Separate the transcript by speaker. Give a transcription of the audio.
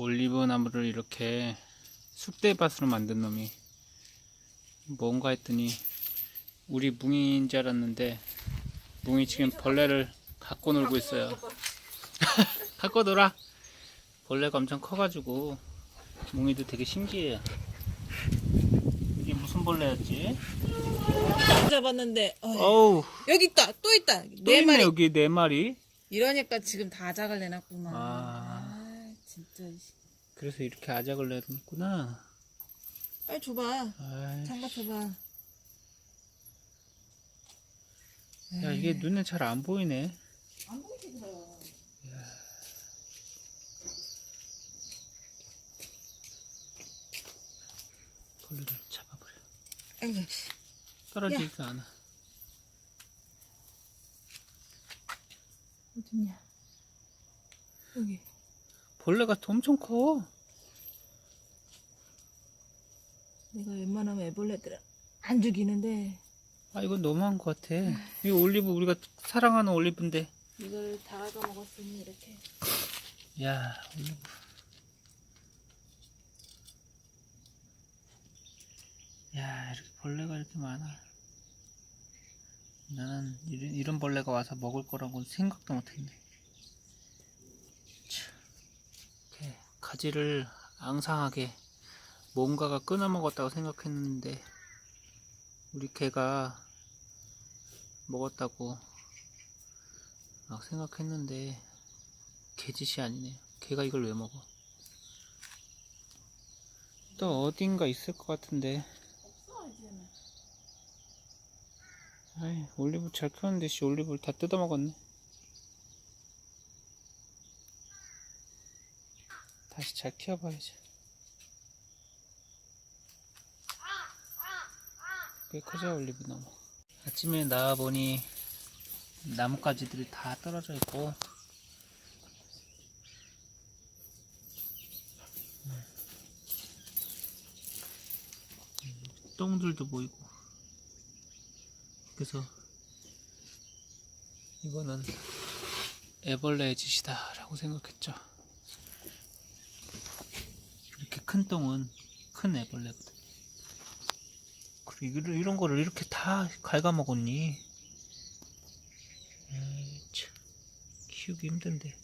Speaker 1: 올리브 나무를 이렇게 쑥대밭으로 만든 놈이 뭔가 했더니 우리 뭉이인 줄 알았는데 뭉이 지금 벌레를 갖고 놀고 있어요. 갖고 놀아. 벌레가 엄청 커가지고 뭉이도 되게 신기해요. 이게 무슨 벌레였지?
Speaker 2: 잡았는데 어,
Speaker 1: 어우
Speaker 2: 여기 있다 또 있다
Speaker 1: 또
Speaker 2: 네
Speaker 1: 있네
Speaker 2: 마리
Speaker 1: 여기 네 마리.
Speaker 2: 이러니까 지금 다 작을 내놨구만
Speaker 1: 아.
Speaker 2: 아, 진짜 씨.
Speaker 1: 그래서 이렇게 아작을 내놓구나.
Speaker 2: 빨리 줘봐
Speaker 1: 아이,
Speaker 2: 장갑 줘봐
Speaker 1: 야 이게 눈에 잘 안 보이네.
Speaker 2: 안 보이지 그럼
Speaker 1: 벌레를 잡아버려.
Speaker 2: 아이고.
Speaker 1: 떨어지지도 않아.
Speaker 2: 어딨냐 여기
Speaker 1: 벌레가 엄청 커.
Speaker 2: 내가 웬만하면 애벌레들은 안 죽이는데
Speaker 1: 아 이건 너무한 것 같아. 이 올리브 우리가 사랑하는 올리브인데.
Speaker 2: 이걸 다 갉아먹었으니 이렇게
Speaker 1: 야 올리브. 야 이렇게 벌레가 이렇게 많아. 나는 이런, 이런 벌레가 와서 먹을 거라고 생각도 못했네. 참, 이렇게 가지를 앙상하게 뭔가가 끊어 먹었다고 생각했는데 우리 개가 먹었다고 막 생각했는데 개짓이 아니네요. 개가 이걸 왜 먹어? 또 어딘가 있을 것 같은데. 아이, 올리브 잘 키웠는데 씨 올리브를 다 뜯어 먹었네. 다시 잘 키워봐야지. 꽤 크죠 올리브 나무. 아침에 나와 보니 나뭇가지들이 다 떨어져 있고 똥들도 보이고 그래서 이거는 애벌레의 짓이다 라고 생각했죠 이렇게 큰 똥은 큰 애벌레거든. 그리고 이런- 거를 이렇게 다 갉아먹었니? 에이, 참, 키우기 힘든데